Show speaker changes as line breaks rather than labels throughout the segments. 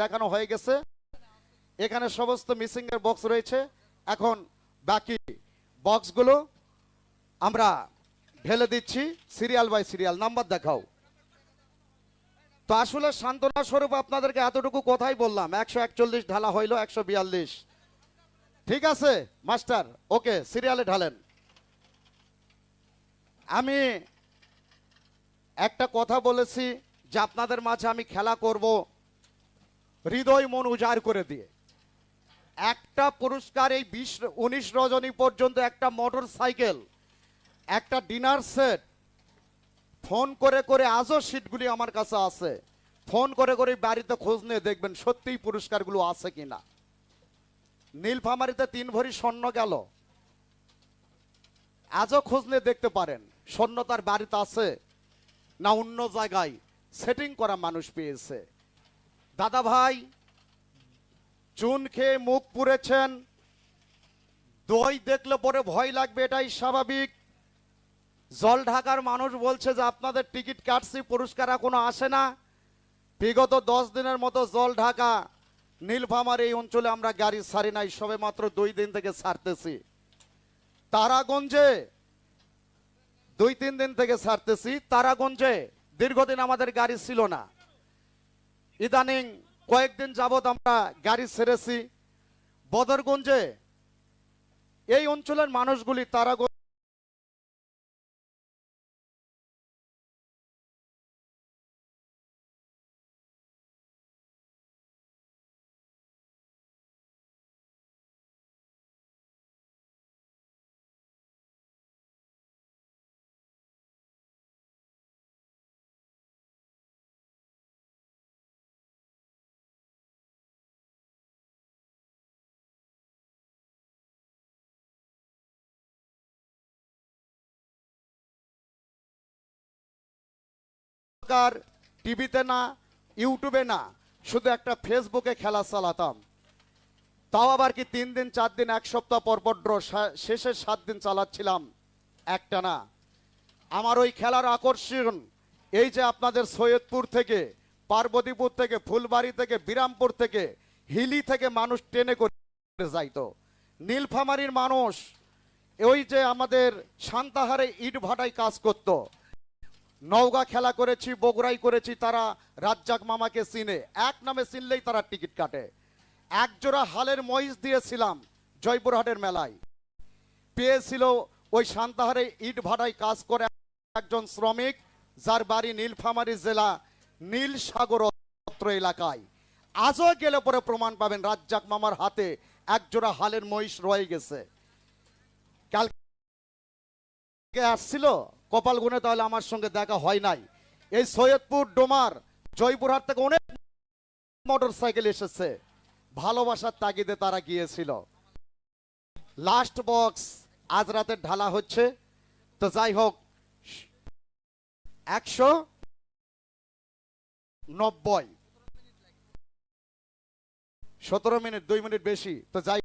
দেখানো হয়ে গেছে। এখানে সমস্ত মিসিং এর বক্স রয়েছে। এখন বাকি বক্সগুলো আমরা ঢেলে দিচ্ছি সিরিয়াল বাই সিরিয়াল নাম্বার দেখাও। তো আসলে সান্ত্বনা স্বরূপ আপনাদেরকে এতটুকু কথাই বললাম। একশো একচল্লিশ ঢালা হইল, একশো বিয়াল্লিশ। ঠিক আছে, মাস্টার? ওকে সিরিয়ালে ঢালেন। আমি একটা কথা বলেছি যে আপনাদের মাঝে আমি খেলা করব। হৃদয় মন উজাড় করে দিয়ে। একটা পুরস্কার এই বিশ, উনিশ রজনী পর্যন্ত একটা মোটর সাইকেল, একটা ডিনার সেট, ফোন করে করে আজও সিটগুলি আমার কাছে আছে। ফোন করে করে বাড়িতে খোঁজ নিয়ে দেখবেন সত্যিই পুরস্কারগুলো আছে কিনা। নীলফামারিতে তিন ভরি স্বর্ণ গেল। আজও খোঁজ নিয়ে দেখতে পারেন, স্বর্ণ তার বাড়িতে আছে, না অন্য জায়গায়। সেটিং করা মানুষ পেয়েছে। দাদা ভাই, চুন খেয়ে মুখ পুড়েছেন। দই দেখলে পরে ভয় লাগবে, এটাই স্বাভাবিক। জল ঢাকার মানুষ বলছে যে আপনাদের টিকিট কাটছি, পুরস্কার এখনও আসে না। বিগত দশ দিনের মতো জল ঢাকা, নীলফামার এই অঞ্চলে আমরা গাড়ি ছাড়ি নাই, সবে মাত্র দুই দিন থেকে ছাড়তেছি তারাগঞ্জে, দুই তিন দিন থেকে ছাড়তেছি তারাগঞ্জে দীর্ঘদিন আমাদের গাড়ি ছিল না। ইদানিং কয়েকদিন যাবৎ আমরা গাড়ি ছেড়েছি। বদরগঞ্জে এই অঞ্চলের মানুষগুলি তারাগঞ্জ সরকার টিভিতে না, ইউটিউবে না, শুধু একটা ফেসবুকে খেলা চালাতাম। তাও আবার কি তিন দিন, চার দিন, এক সপ্তাহ পর পর ড্র শেষের সাত দিন চালাচ্ছিলাম। একটা না। আমার ওই খেলার আকর্ষণ, এই যে আপনাদের সৈয়দপুর থেকে, পার্বতীপুর থেকে, ফুলবাড়ি থেকে, বিরামপুর থেকে, হিলি থেকে মানুষ ট্রেনে করে যাইতো। নীলফামারীর মানুষ, ওই যে আমাদের সান্তাহারে ইট ভাটায় কাজ করতো। নওগা খেলা করেছি, বগুড়াই করেছি, তারা রাজ্জাক মামাকে চিনে। এক নামে চিনলেই তারা টিকিট কাটে। এক জোড়া হালের মহিষ দিয়েছিলাম জয়পুরহাটের মেলায়। পেয়েছিল ওই সান্তাহারে ইট ভাটায় কাজ করে একজন শ্রমিক, যার বাড়ি নীলফামারী জেলা নীল সাগর এলাকায়। আজও গেলে পরে প্রমাণ পাবেন রাজ্জাক মামার হাতে এক জোড়া হালের মহিষ রয়ে গেছে। কালকে আসছিল? কপাল গুনে তাহলে আমার সঙ্গে দেখা হয় নাই। এই সৈয়দপুর ডোমার জয়পুরহাট থেকে অনেক মোটর সাইকেল এসেছে। ভালোবাসার তাগিদে তারা গিয়েছিল। লাস্ট বক্স আজ রাতে ঢালা হচ্ছে। তো যাই হোক, একশো নব্বই। সতেরো মিনিট, দুই মিনিট বেশি। তো যাই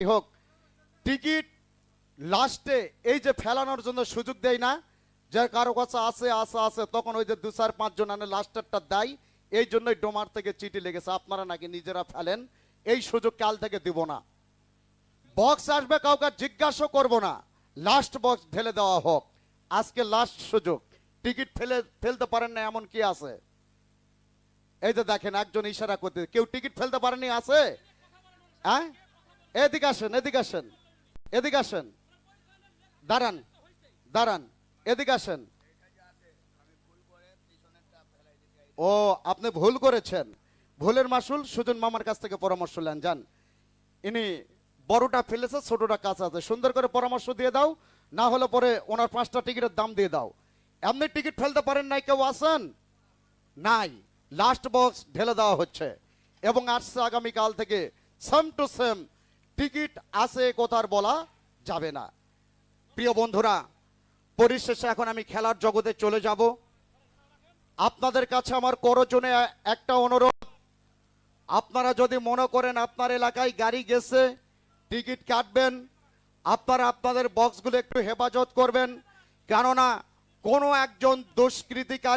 হোক, টিকিট লাস্টে এই যে ফেলানোর জন্য সুযোগ দেয় না যে কারও কাছে আছে আছে আছে, তখন ওই যে দু চার পাঁচজন আনে লাস্টারটা দেয়, এই জন্যই ডোমার থেকে চিঠি লেগেছে, আপনারা নাকি নিজেরা ফেলেন, এই সুযোগ কাল থেকে দিব না। বক্স আসবে কাউকে জিজ্ঞাসা করব না, লাস্ট বক্স ঢেলে দেওয়া হোক, আজকে লাস্ট সুযোগ, টিকিট ফেলে, ফেলতে পারেন না এমন কি আছে? এই যে দেখেন একজন ইশারা করতে, কেউ টিকিট ফেলতে পারেনি, আছে? হ্যাঁ? এদিকে আসেন এদিকে আসেন এদিকে আসেন। দাঁড়ান দাঁড়ান, এদিকে আসেন। ও, আপনি ভুল করেছেন। ভুলের মাসুল সুজন মামার কাছ থেকে পরামর্শ নেন, যান। ইনি বড়টা ফেলেছে, ছোটটা কাছে আছে। সুন্দর করে পরামর্শ দিয়ে দাও, না হলে পরে ওনার পাঁচটা টিকিটের দাম দিয়ে দাও। এমনি টিকিট ফেলতে পারেন নাই, কেউ আসেন নাই। লাস্ট বক্স ঢেলে দেওয়া হচ্ছে। এবং আসছে আগামীকাল থেকে সেম টু সেম টিকিট আছে কোথার বলা যাবে না। প্রিয় বন্ধুরা, পরিশেষে এখন আমি খেলার জগতে চলে যাব। আপনাদের কাছে আমার করজনে একটা অনুরোধ। আপনারা যদি মনে করেন আপনার এলাকায় গাড়ি গেছে, টিকিট কাটবেন, আপনারা আপনাদের বক্সগুলো একটু হেফাজত করবেন। কেননা কোনো একজন দুষ্কৃতিকারী